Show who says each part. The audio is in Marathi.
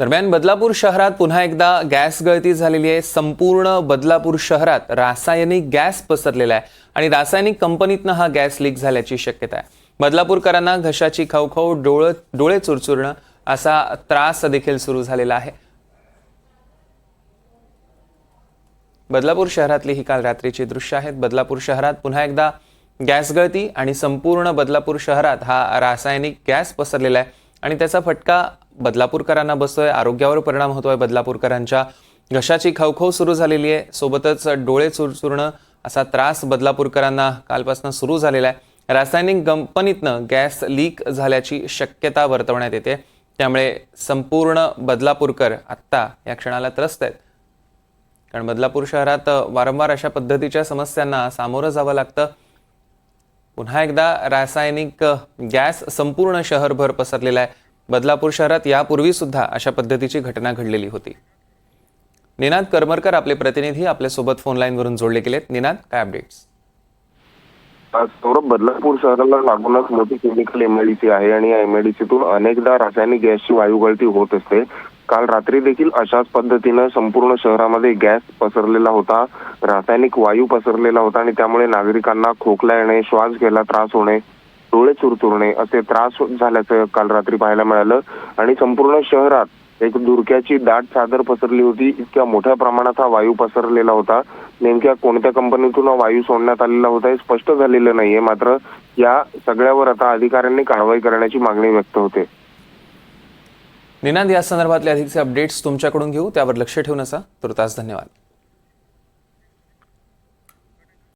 Speaker 1: दरम्यान बदलापूर शहरात पुन्हा एकदा गॅस गळती झालेली आहे. संपूर्ण बदलापूर शहरात रासायनिक गॅस पसरलेला आहे आणि रासायनिक कंपनीतनं हा गॅस लीक झाल्याची शक्यता आहे. बदलापूरकरांना घशाची खवखव डोळ डोळे चुरचुरणं असा त्रास देखील सुरू झालेला आहे. बदलापूर शहरातली ही काल रात्रीची दृश्य आहेत. बदलापूर शहरात पुन्हा एकदा गॅस गळती आणि संपूर्ण बदलापूर शहरात हा रासायनिक गॅस पसरलेला आहे आणि त्याचा फटका बदलापूरकरांना बसतोय आरोग्यावर परिणाम होतोय बदलापूरकरांच्या. घशाची खवखव सुरू झालेली आहे. सोबतच डोळे चुरचुरणं असा त्रास बदलापूरकरांना कालपासून सुरू झालेला आहे. रासायनिक कंपनीतनं गॅस लीक झाल्याची शक्यता वर्तवण्यात येते. त्यामुळे संपूर्ण बदलापूरकर आत्ता या क्षणाला त्रस्त आहेत. कारण बदलापूर शहरात वारंवार अशा पद्धतीच्या समस्यांना सामोरं जावं लागतं. पुन्हा एकदा रासायनिक गॅस संपूर्ण शहरभर पसरलेला आहे. बदलापूर शहरात यापूर्वी सुद्धा अशा पद्धतीची घटना घडलेली होती. निनाद करमरकर आपले प्रतिनिधी आपल्यासोबत फोनलाईनवरून जोडले गेलेत. निनाद काय अपडेट्स
Speaker 2: सौरभ बदलापूर शहराला लागूनच मोठी केमिकल एमआयडीसी आहे आणि या एमआयडीसीतून अनेकदा रासायनिक गॅसची वायू गळती होत असते. काल रात्री देखील अशाच पद्धतीनं संपूर्ण शहरामध्ये गॅस पसरलेला होता. रासायनिक वायू पसरलेला होता आणि त्यामुळे नागरिकांना खोकला येणे श्वास घ्यायला त्रास होणे डोळे चुरचुरणे असे त्रास झाल्याचं काल रात्री पाहायला मिळालं. आणि संपूर्ण शहरात एक धुरक्याची दाट चादर पसरली होती. इतक्या मोठ्या प्रमाणात हा वायू पसरलेला होता. नेमक्या कोणत्या कंपनीतून हा वायू सोडण्यात आलेला होता हे स्पष्ट झालेलं नाहीये. मात्र या सगळ्यावर आता अधिकाऱ्यांनी कारवाई करण्याची मागणी व्यक्त होते.
Speaker 1: निनाद या संदर्भातले अधिकचे अपडेट्स तुमच्याकडून घेऊ. त्यावर लक्ष ठेवून असा तुर्तास धन्यवाद.